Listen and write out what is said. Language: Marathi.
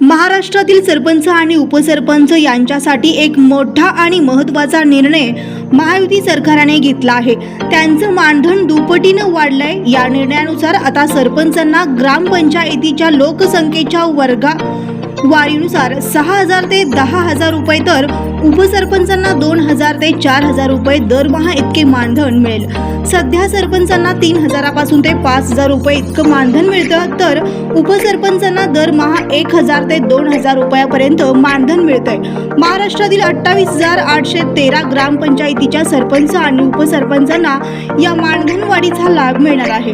महाराष्ट्रातील सरपंच आणि उपसरपंच यांच्यासाठी एक मोठा आणि महत्त्वाचा निर्णय महायुती सरकारने घेतला आहे. त्यांचं मानधन दुपटीनं वाढलंय. या निर्णयानुसार आता सरपंचांना ग्रामपंचायतीच्या लोकसंख्येच्या वर्गा वारीनुसार सहा हजार ते दहा हजार रुपये तर उपसरपंचांना दोन हजार ते चार हजार रुपये दरमहा इतके मानधन मिळेल. सध्या सरपंचांना तीन हजारापासून ते पाच हजार रुपये इतकं मानधन मिळतं तर उपसरपंचांना दरमहा एक हजार ते दोन हजार रुपयापर्यंत मानधन मिळतंय. महाराष्ट्रातील अठ्ठावीस हजार आठशे तेरा ग्रामपंचायतीच्या सरपंच आणि उपसरपंचांना या मानधन वाढीचा लाभ मिळणार आहे.